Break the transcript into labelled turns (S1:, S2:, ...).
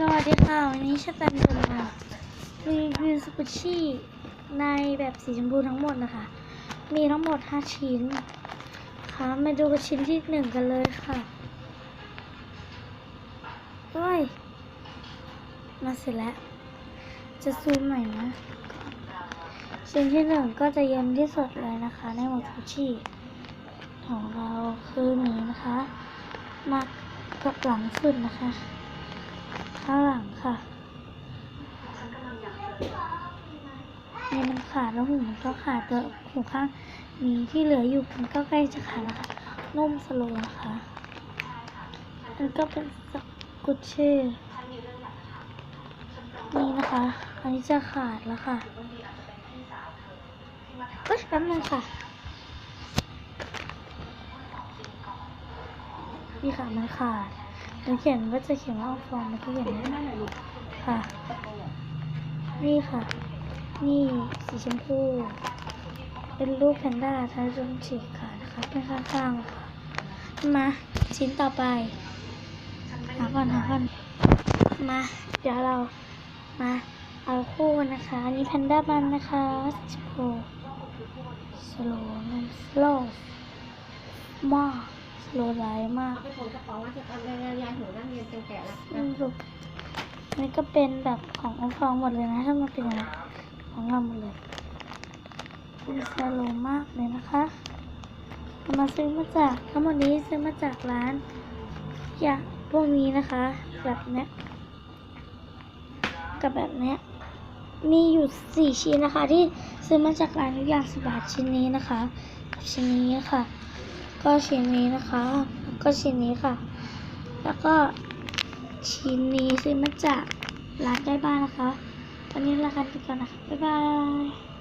S1: สวัสดีค่ะ วันนี้ชาแตมจะมารีวิวสกุชชี่ในแบบสีชมพูทั้งหมดนะคะ มีทั้งหมด 5 ชิ้น ค่ะ มาดูกันชิ้นที่หนึ่งกันเลยค่ะเฮ้ย มาเสร็จแล้ว จะซูมหน่อยนะ ชิ้นที่หนึ่งก็จะเย็นที่สุดเลยนะคะ ในหมวดสกุชชี่ของเราคือหมีนะคะ มากับหลังสุดนะคะ ข้างหลังค่ะนี่มันขาดแล้วหูมันก็ขาดตัวหูข้างนี้ที่เหลืออยู่มันก็ใกล้จะขาดแล้วค่ะนุ่มสโลว์นะคะมันก็เป็นสกุชเช่นี่นะคะ อันนี้จะขาดแล้วค่ะเอ้ยแป๊บนึงค่ะ นี่ค่ะมันขาด มันเขียนว่าจะเขียนว่าเอาฟองมันก็เขียนได้ค่ะ นี่ค่ะ นี่สีชมพู เป็นรูปแพนด้าท้ายจนฉีกขาดนะคะเป็นข้างๆค่ะ มาชิ้นต่อไป หาก่อนหาก่อนมา เดี๋ยวเรามาเอาคู่นะคะ อันนี้แพนด้ามันนะคะสีชมพูสโลมันสโลมากสโลไลท์มาก
S2: เอาไปผลกระเป๋าว่าจะทำงานยายหัวนั่งเรียนเป็นแก่ละ
S1: อืมลูกนี่ก็เป็นแบบของอมฟองหมดเลยนะถ้ามันเป็นอะไรของเราหมดเลยเป็นสโลมากเลยนะคะมาซื้อมาจากทั้งหมดนี้ซื้อมาจากร้านอย่างพวกนี้นะคะ แบบเนี้ยกับแบบเนี้ยมีอยู่สี่ชิ้นนะคะ ที่ซื้อมาจากร้านทุกอย่างสิบบาทชิ้นนี้นะคะ ชิ้นนี้ค่ะ ก็ชิ้นนี้นะคะ ก็ชิ้นนี้ค่ะ แล้วก็ชิ้นนี้ซื้อมาจากร้านใกล้บ้านนะคะวันนี้ลากันไปก่อนนะคะบ๊ายบาย